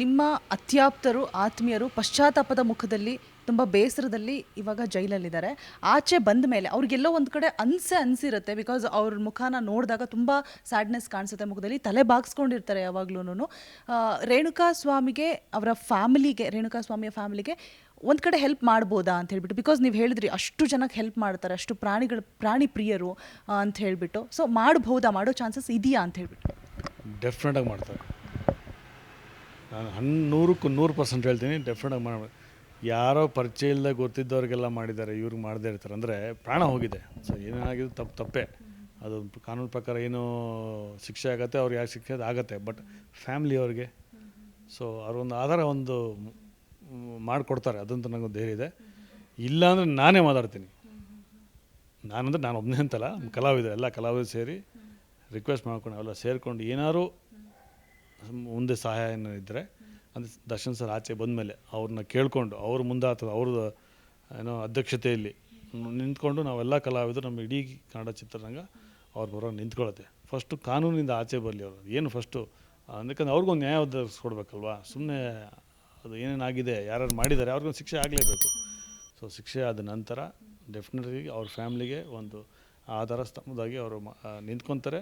ನಿಮ್ಮ ಅತ್ಯಾಪ್ತರು, ಆತ್ಮೀಯರು ಪಶ್ಚಾತ್ತಾಪದ ಮುಖದಲ್ಲಿ, ತುಂಬ ಬೇಸರದಲ್ಲಿ ಇವಾಗ ಜೈಲಲ್ಲಿದ್ದಾರೆ. ಆಚೆ ಬಂದ ಮೇಲೆ ಅವ್ರಿಗೆಲ್ಲೋ ಒಂದು ಕಡೆ ಅನ್ಸೆ ಅನ್ಸಿರುತ್ತೆ ಬಿಕಾಸ್ ಅವ್ರ ಮುಖಾನ ನೋಡಿದಾಗ ತುಂಬ ಸ್ಯಾಡ್ನೆಸ್ ಕಾಣಿಸುತ್ತೆ ಮುಖದಲ್ಲಿ. ತಲೆ ಬಾಗಿಸ್ಕೊಂಡಿರ್ತಾರೆ ಯಾವಾಗ್ಲೂ ರೇಣುಕಾ ಸ್ವಾಮಿಗೆ, ಅವರ ಫ್ಯಾಮಿಲಿಗೆ, ರೇಣುಕಾ ಸ್ವಾಮಿಯ ಫ್ಯಾಮಿಲಿಗೆ ಒಂದು ಕಡೆ ಹೆಲ್ಪ್ ಮಾಡ್ಬೋದಾ ಅಂತ ಹೇಳ್ಬಿಟ್ಟು ಬಿಕಾಸ್ ನೀವು ಹೇಳಿದ್ರಿ ಅಷ್ಟು ಜನಕ್ಕೆ ಹೆಲ್ಪ್ ಮಾಡ್ತಾರೆ, ಅಷ್ಟು ಪ್ರಾಣಿಗಳ, ಪ್ರಾಣಿ ಪ್ರಿಯರು ಅಂತ ಹೇಳಿಬಿಟ್ಟು. ಸೊ ಮಾಡ್ಬೋದಾ, ಮಾಡೋ ಚಾನ್ಸಸ್ ಇದೆಯಾ ಅಂತ ಹೇಳ್ಬಿಟ್ಟು. ಡೆಫಿನೆಟಾಗಿ ಮಾಡ್ತಾರೆ. ನಾನು ಹನ್ ನೂರಕ್ಕೂ ನೂರು ಪರ್ಸೆಂಟ್ ಹೇಳ್ತೀನಿ ಡೆಫಿನೆಟಾಗಿ ಮಾಡಿ ಯಾರೋ ಪರಿಚಯ ಇಲ್ಲದೆ ಗೊತ್ತಿದ್ದವ್ರಿಗೆಲ್ಲ ಮಾಡಿದ್ದಾರೆ ಇವ್ರಿಗೆ ಮಾಡದೇ ಇರ್ತಾರೆ. ಅಂದರೆ ಪ್ರಾಣ ಹೋಗಿದೆ. ಸೊ ಏನಾಗಿದೆ ತಪ್ಪು, ತಪ್ಪೇ. ಅದು ಕಾನೂನು ಪ್ರಕಾರ ಏನು ಶಿಕ್ಷೆ ಆಗುತ್ತೆ ಅವ್ರಿಗೆ ಯಾಕೆ ಶಿಕ್ಷೆ ಆಗುತ್ತೆ. ಬಟ್ ಫ್ಯಾಮ್ಲಿಯವ್ರಿಗೆ ಸೊ ಅವ್ರೊಂದು ಆಧಾರ ಒಂದು ಮಾಡಿಕೊಡ್ತಾರೆ. ಅದಂತೂ ನನಗೆ ಧೈರ್ಯ ಇದೆ. ಇಲ್ಲ ಅಂದರೆ ನಾನೇ ಮಾತಾಡ್ತೀನಿ. ನಾನಂದ್ರೆ ನಾನು ಒಬ್ಬನೇ ಅಂತಲ್ಲ ಕಲಾವಿದ ಎಲ್ಲ ಕಲಾವಿದ ಸೇರಿ ರಿಕ್ವೆಸ್ಟ್ ಮಾಡ್ಕೊಂಡು, ಅವೆಲ್ಲ ಸೇರಿಕೊಂಡು ಏನಾದ್ರು ಮುಂದೆ ಸಹಾಯ ಏನೋ ಇದ್ದರೆ ಅಂದರೆ ದರ್ಶನ್ ಸರ್ ಆಚೆ ಬಂದಮೇಲೆ ಅವ್ರನ್ನ ಕೇಳಿಕೊಂಡು ಅವ್ರ ಮುಂದೆ ಅಥವಾ ಅವ್ರದ್ದು ಏನೋ ಅಧ್ಯಕ್ಷತೆಯಲ್ಲಿ ನಿಂತ್ಕೊಂಡು ನಾವೆಲ್ಲ ಕಲಾವಿದರು ನಮ್ಮ ಇಡೀ ಕನ್ನಡ ಚಿತ್ರರಂಗ ಅವ್ರ ಬರೋ ನಿಂತ್ಕೊಳ್ಳುತ್ತೆ ಫಸ್ಟು ಕಾನೂನಿಂದ ಆಚೆ ಬರಲಿ ಅವರು. ಏನು ಫಸ್ಟು ಯಾಕಂದ್ರೆ ಅವ್ರಿಗೊಂದು ನ್ಯಾಯ ಒದಗಿಸ್ಕೊಡ್ಬೇಕಲ್ವಾ ಸುಮ್ಮನೆ ಅದು ಏನೇನಾಗಿದೆ, ಯಾರ್ಯಾರು ಮಾಡಿದ್ದಾರೆ, ಅವ್ರಿಗೊಂದು ಶಿಕ್ಷೆ ಆಗಲೇಬೇಕು. ಸೊ ಶಿಕ್ಷೆ ಆದ ನಂತರ ಡೆಫಿನೆಟ್ಲಿ ಅವ್ರ ಫ್ಯಾಮ್ಲಿಗೆ ಒಂದು ಆಧಾರ ಸ್ತಂಭದಾಗಿ ಅವರು ನಿಂತ್ಕೊತಾರೆ.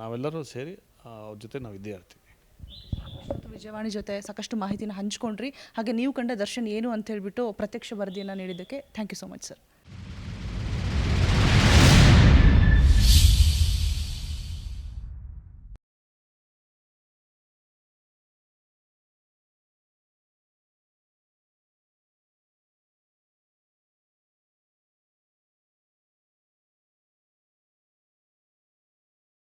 ನಾವೆಲ್ಲರೂ ಸೇರಿ ಅವ್ರ ಜೊತೆ ನಾವು ಇದ್ದೇ ಇರ್ತೀವಿ. ವಿಜಯವಾಣಿ ಜೊತೆ ಸಾಕಷ್ಟು ಮಾಹಿತಿನ ಹಂಚ್ಕೊಂಡ್ರಿ. ಹಾಗೆ ನೀವು ಕಂಡ ದರ್ಶನ್ ಏನು ಅಂತ ಹೇಳ್ಬಿಟ್ಟು ಪ್ರತ್ಯಕ್ಷ ವರದಿಯನ್ನು ನೀಡಿದ್ದಕ್ಕೆ thank you so much sir